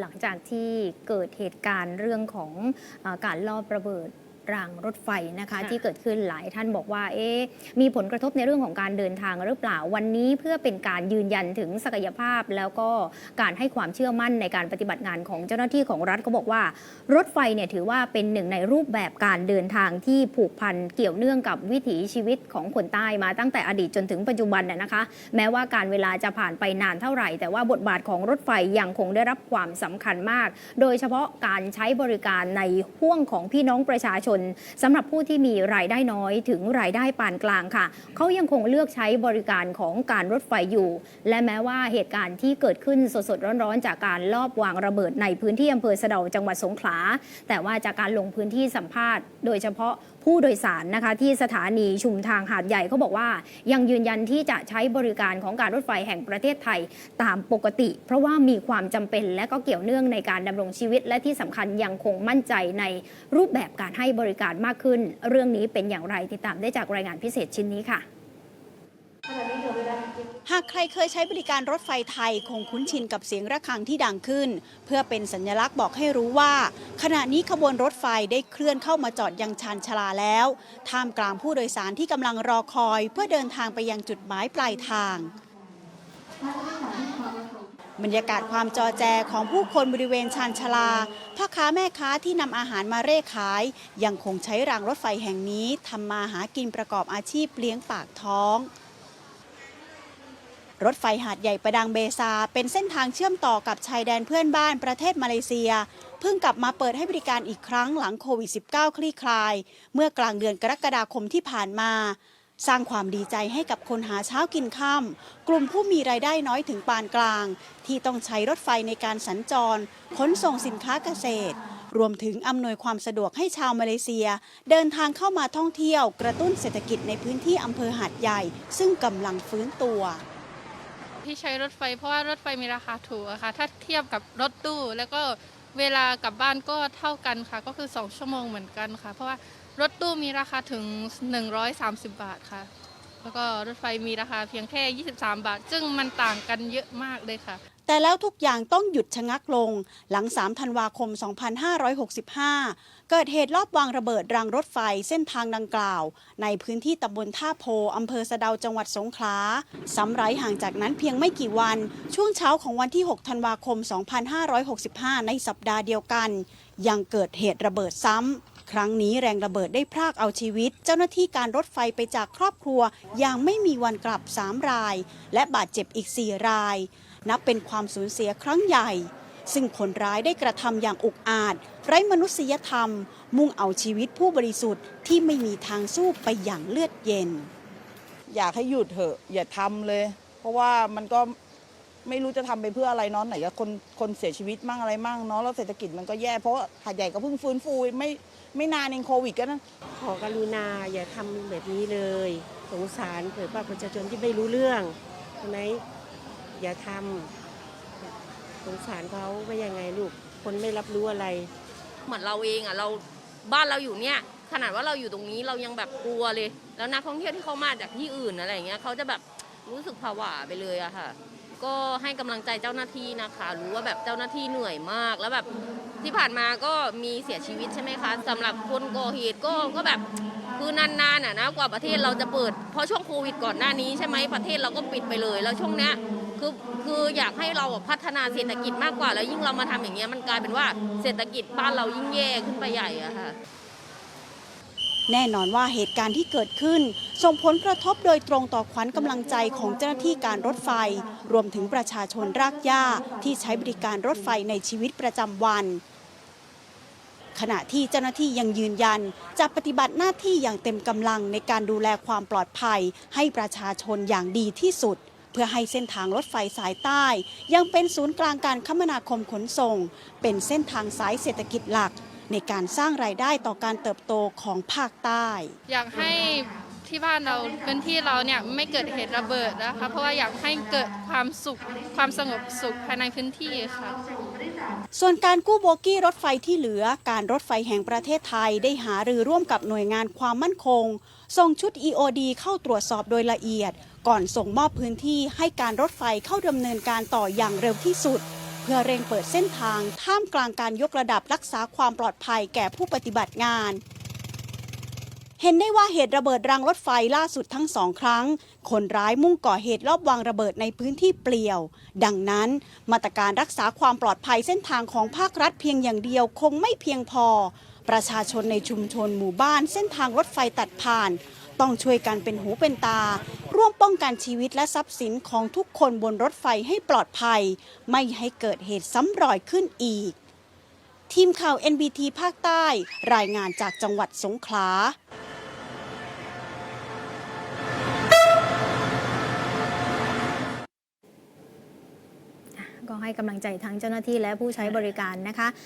หลังจากที่เกิดเหตุการณ์เรื่องของอาการลอบระเบิด รางรถไฟนะคะค่ะที่เกิดขึ้นหลายท่านบอกว่าเอ๊ะมีผลกระทบในเรื่องของการเดินทางหรือเปล่าวันนี้เพื่อเป็นการยืนยันถึงศักยภาพ แล้วก็การให้ความเชื่อมั่นในการปฏิบัติงานของเจ้าหน้าที่ของรัฐก็บอกว่า รถไฟเนี่ยถือว่าเป็นหนึ่งในรูปแบบการเดินทางที่ผูกพันเกี่ยวเนื่องกับวิถีชีวิตของคนใต้มาตั้งแต่อดีตจนถึงปัจจุบันน่ะนะคะ แม้ว่าการเวลาจะผ่านไปนานเท่าไหร่ แต่ว่าบทบาทของรถไฟยังคงได้รับความสำคัญมาก โดยเฉพาะการใช้บริการในห่วงของพี่น้องประชาชนสำหรับผู้ที่มีรายได้น้อยถึงรายได้ปานกลางค่ะ เขายังคงเลือกใช้บริการของการรถไฟอยู่ และแม้ว่าเหตุการณ์ที่เกิดขึ้นสดๆร้อนๆ จากการลอบวางระเบิดในพื้นที่อำเภอสะเดาจังหวัดสงขลาแต่ว่าจากการลงพื้นที่สัมภาษณ์ โดยเฉพาะ ผู้โดยสารนะคะที่สถานีชุมทางหาดใหญ่เขาบอกว่า ยังยืนยันที่จะใช้บริการของการรถไฟแห่งประเทศไทยตามปกติ เพราะว่ามีความจำเป็นและก็เกี่ยวเนื่องในการดำรงชีวิต และที่สำคัญยังคงมั่นใจในรูปแบบการให้บริการมากขึ้น เรื่องนี้เป็นอย่างไรติดตามได้จากรายงานพิเศษชิ้นนี้ค่ะ หากใครเคยใช้บริการรถไฟไทยคงคุ้นชินกับเสียงระฆังที่ดังขึ้น เพื่อเป็นสัญลักษณ์บอกให้รู้ว่า ขณะนี้ขบวนรถไฟได้เคลื่อนเข้ามาจอดยังชานชลาแล้ว ท่ามกลางผู้โดยสารที่กำลังรอคอย เพื่อเดินทางไปยังจุดหมายปลายทางบรรยากาศความจอแจของผู้คนบริเวณชานชลาพ่อค้าแม่ค้าที่นำอาหารมาเร่ขาย ยังคงใช้รางรถไฟแห่งนี้ทำมาหากินประกอบอาชีพเลี้ยงปากท้อง รถไฟหาดใหญ่ประดังเบซา เป็นเส้นทางเชื่อมต่อกับชายแดนเพื่อนบ้านประเทศมาเลเซีย เพิ่งกลับมาเปิดให้บริการอีกครั้งหลังโควิด -19 คลี่คลาย เมื่อกลางเดือนกรกฎาคมที่ผ่านมา สร้างความดีใจให้กับคนหาเช้ากินค่ำกลุ่มผู้มีรายได้น้อยถึงปานกลาง ที่ต้องใช้รถไฟในการสัญจรขนส่งสินค้าเกษตร รวมถึงอำนวยความสะดวกให้ชาวมาเลเซีย เดินทางเข้ามาท่องเที่ยว กระตุ้นเศรษฐกิจในพื้นที่อำเภอหาดใหญ่ ซึ่งกำลังฟื้นตัว ที่ใช้รถไฟ เพราะว่ารถไฟมีราคาถูกอะค่ะ ถ้าเทียบกับรถตู้ แล้วก็เวลากลับบ้านก็เท่ากันค่ะ ก็คือ 2 ชั่วโมงเหมือนกันค่ะ เพราะว่ารถตู้มีราคาถึง 130 บาทค่ะ แล้วก็รถไฟมีราคาเพียงแค่ 23 บาท ซึ่งมันต่างกันเยอะมากเลยค่ะ แต่แล้วทุกอย่างต้องหยุดชะงักลง หลัง 3 ธันวาคม 2565 เกิดเหตุลอบวางระเบิดรางรถไฟเส้นทางดังกล่าว ในพื้นที่ตำบลท่าโพอำเภอสะเดาจังหวัดสงขลาซ้ำไร้ห่างจากนั้นเพียงไม่กี่วัน ช่วงเช้าของวันที่ 6 ธันวาคม 2565 ในสัปดาห์เดียวกัน ยังเกิดเหตุระเบิดซ้ำครั้งนี้แรงระเบิดได้พรากเอาชีวิต เจ้าหน้าที่การรถไฟไปจากครอบครัวอย่างไม่มีวันกลับ 3 ราย และบาดเจ็บอีก 4 ราย นับเป็นความสูญเสียครั้งใหญ่ ซึ่งคนร้ายได้กระทำอย่างอุกอาจ ไร้มนุษยธรรม มุ่งเอาชีวิตผู้บริสุทธิ์ที่ไม่มีทางสู้ไปอย่างเลือดเย็น อยากให้หยุดเถอะ อย่าทำเลย เพราะว่ามันก็ไม่รู้จะทำไปเพื่ออะไรเนาะไหนจะคนคนเสียชีวิตมั่งอะไรมั่งเนาะแล้วเศรษฐกิจมันก็แย่เพราะว่าหาดใหญ่ก็เพิ่งฟื้นฟูไม่ไม่นานเองโควิดก็นั่นขอกรุณาอย่าทำแบบนี้เลย สงสารเผื่อว่าประชาชนที่ไม่รู้เรื่องใช่ไหม อย่าทำสงสารเขาไม่ยังไงลูก คนไม่รับรู้อะไร เหมือนเราเองอะเราบ้านเราอยู่เนี่ย ขนาดว่าเราอยู่ตรงนี้เรายังแบบกลัวเลย แล้วนักท่องเที่ยวที่เขามาจากที่อื่นอะไรอย่างเงี้ยเขาจะแบบรู้สึกผวาไปเลยอะค่ะ ก็ให้กำลังใจเจ้าหน้าที่นะคะ รู้ว่าแบบเจ้าหน้าที่เหนื่อยมาก แล้วแบบที่ผ่านมาก็มีเสียชีวิตใช่ไหมคะสำหรับคนก่อเหตุก็ก็แบบคือนานๆอะนะกว่าประเทศเราจะเปิด เพราะช่วงโควิดก่อนหน้านี้ใช่ไหมประเทศเราก็ปิดไปเลย แล้วช่วงเนี้ย คือคืออยากให้เราพัฒนาเศรษฐกิจมากกว่า แล้วยิ่งเรามาทำอย่างเงี้ยมันกลายเป็นว่าเศรษฐกิจบ้านเรายิ่งแย่ขึ้นไปใหญ่อะค่ะแน่นอนว่าเหตุการณ์ที่เกิดขึ้น ส่งผลกระทบโดยตรงต่อขวัญกำลังใจของเจ้าหน้าที่การรถไฟ รวมถึงประชาชนรากหญ้าที่ใช้บริการรถไฟในชีวิตประจำวัน ขณะที่เจ้าหน้าที่ยังยืนยัน จะปฏิบัติหน้าที่อย่างเต็มกำลังในการดูแลความปลอดภัยให้ประชาชนอย่างดีที่สุด พื่อให้เส้นทางรถไฟสายใต้ ยังเป็นศูนย์กลางการคมนาคมขนส่ง เป็นเส้นทางสายเศรษฐกิจหลัก ในการสร้างรายได้ต่อการเติบโตของภาคใต้ อยากให้ที่บ้านเราพื้นที่เราเนี่ยไม่เกิดเหตุระเบิดนะคะเพราะว่าอยากให้เกิดความสุขความสงบสุขภายในพื้นที่ค่ะ ส่วนการกู้โบกี้รถไฟที่เหลือการรถไฟแห่งประเทศไทยได้หารือร่วมกับหน่วยงานความมั่นคง ส่งชุด EOD เข้าตรวจสอบโดยละเอียด ก่อนส่งมอบพื้นที่ให้การรถไฟเข้าดำเนินการต่ออย่างเร็วที่สุด เพื่อเร่งเปิดเส้นทางท่ามกลางการยกระดับรักษาความปลอดภัยแก่ผู้ปฏิบัติงาน เห็นได้ว่าเหตุระเบิดรางรถไฟล่าสุดทั้งสองครั้ง คนร้ายมุ่งก่อเหตุลอบวางระเบิดในพื้นที่เปลี่ยว ดังนั้น มาตรการรักษาความปลอดภัยเส้นทางของภาครัฐเพียงอย่างเดียวคงไม่เพียงพอ ประชาชนในชุมชนหมู่บ้านเส้นทางรถไฟตัดผ่านต้องช่วยกันเป็นหูเป็นตา ร่วมป้องกันชีวิตและทรัพย์สินของทุกคนบนรถไฟให้ปลอดภัย ไม่ให้เกิดเหตุซ้ำรอยขึ้นอีก ทีมข่าว NBT ภาคใต้ รายงานจากจังหวัดสงขลาก็ให้กำลังใจทั้งเจ้าหน้าที่และผู้ใช้บริการนะคะ